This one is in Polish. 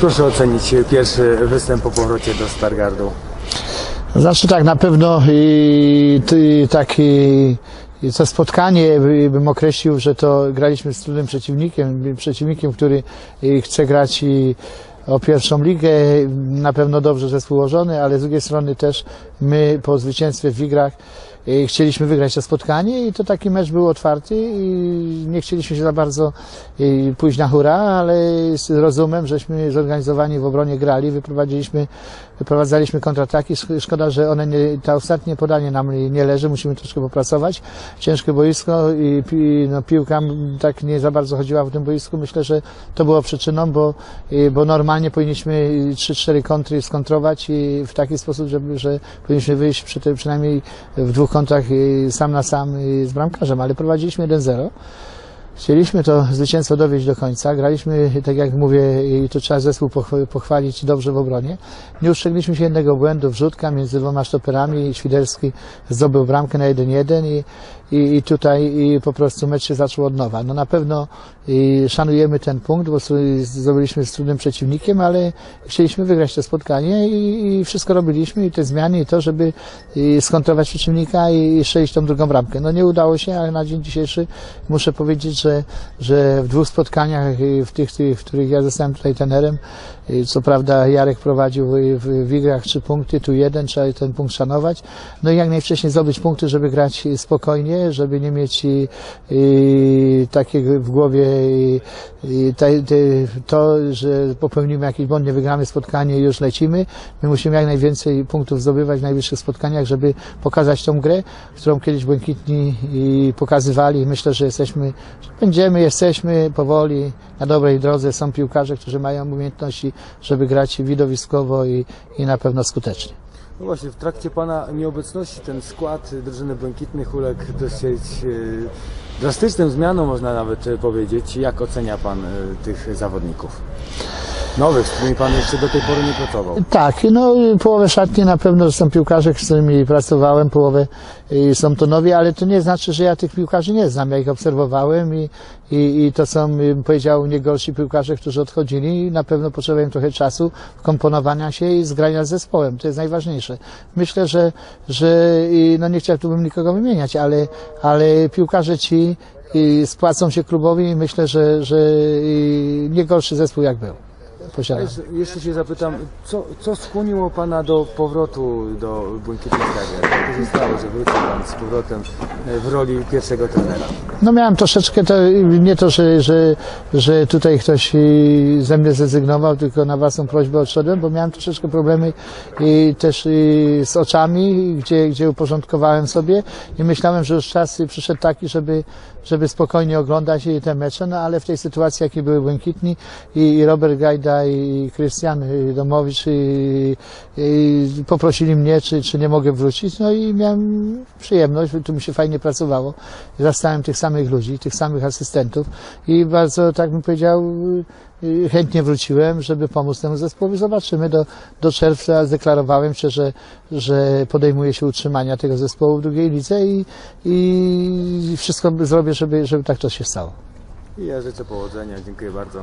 proszę ocenić pierwszy występ po powrocie do Stargardu. Znaczy tak, na pewno i, i tak i, i to spotkanie by- bym określił, że to graliśmy z trudnym przeciwnikiem, przeciwnikiem, który chce grać i o pierwszą ligę, na pewno dobrze zespół ułożony, ale z drugiej strony też my po zwycięstwie w Wigrach i chcieliśmy wygrać to spotkanie i to taki mecz był otwarty i nie chcieliśmy się za bardzo i pójść na hura, ale z rozumem, żeśmy zorganizowani w obronie grali, wyprowadziliśmy, wyprowadzaliśmy kontrataki. Sz- Szkoda, że one nie, ta ostatnie podanie nam nie leży, musimy troszkę popracować. Ciężkie boisko i no, piłka tak nie za bardzo chodziła w tym boisku. Myślę, że to było przyczyną, bo, i- bo normalnie powinniśmy 3-4 kontry skontrować i w taki sposób, żeby, że powinniśmy wyjść przy tym, przynajmniej w dwóch kontrach i sam na sam i z bramkarzem, ale prowadziliśmy 1-0. Chcieliśmy to zwycięstwo dowieść do końca. Graliśmy, tak jak mówię, i tu trzeba zespół pochwa- pochwalić dobrze w obronie. Nie ustrzegliśmy się jednego błędu, wrzutka między dwoma sztoperami i Świderski zdobył bramkę na 1-1 i, i, i tutaj i po prostu mecz się zaczął od nowa. No na pewno szanujemy ten punkt, bo zdobyliśmy z trudnym przeciwnikiem, ale chcieliśmy wygrać to spotkanie i, i wszystko robiliśmy i te zmiany i to, żeby skontrować przeciwnika i, i tą drugą bramkę. No nie udało się, ale na dzień dzisiejszy muszę powiedzieć, że, że w dwóch spotkaniach, i w tych, w których ja zostałem tutaj trenerem, i co prawda Jarek prowadził w, w, igrach trzy punkty, tu jeden, trzeba ten punkt szanować. No i jak najwcześniej zdobyć punkty, żeby grać spokojnie, żeby nie mieć i, i takiego w głowie i, i te, te, to, że popełnimy jakiś błąd, nie wygramy spotkanie i już lecimy. My musimy jak najwięcej punktów zdobywać w najbliższych spotkaniach, żeby pokazać tą grę, którą kiedyś Błękitni pokazywali. Myślę, że jesteśmy, będziemy, jesteśmy powoli na dobrej drodze. Są piłkarze, którzy mają umiejętności, żeby grać widowiskowo i, i na pewno skutecznie. No właśnie, w trakcie Pana nieobecności ten skład drużyny Błękitnych uległ dosyć e, drastycznym zmianom, można nawet e, powiedzieć. Jak ocenia Pan e, tych zawodników? Nowych, z którymi Pan jeszcze do tej pory nie pracował. Tak, no połowę szatni na pewno są piłkarze, z którymi pracowałem, połowę są to nowi, ale to nie znaczy, że ja tych piłkarzy nie znam. Ja ich obserwowałem i, i, i to są, powiedział, nie gorsi piłkarze, którzy odchodzili i na pewno potrzebują trochę czasu wkomponowania się i zgrania z zespołem. To jest najważniejsze. Myślę, że, że no nie chciałbym nikogo wymieniać, ale, ale piłkarze ci i spłacą się klubowi i myślę, że, że nie gorszy zespół jak był. A Posiadam. Jeszcze, się zapytam, co, co skłoniło Pana do powrotu do Błękitnych Jagier? Jak to się stało, że wrócił Pan z powrotem e, w roli pierwszego trenera? No miałem troszeczkę to, nie to, że, że, że tutaj ktoś ze mnie zrezygnował, tylko na własną prośbę odszedłem, bo miałem troszeczkę problemy i też y, z oczami, gdzie, gdzie uporządkowałem sobie i myślałem, że już czas przyszedł taki, żeby, żeby spokojnie oglądać te mecze, no ale w tej sytuacji, jakie były Błękitni i, i Robert Gajda i Krystian Domowicz y, y, poprosili mnie, czy, czy nie mogę wrócić, no i miałem przyjemność, tu mi się fajnie pracowało. Zastałem tych samych ludzi, tych samych asystentów i bardzo, tak bym powiedział, chętnie wróciłem, żeby pomóc temu zespołowi. Zobaczymy do, do czerwca. Zdeklarowałem się, że, że podejmuję się utrzymania tego zespołu w drugiej lidze i, i wszystko zrobię, żeby, żeby tak to się stało. I ja życzę powodzenia, dziękuję bardzo.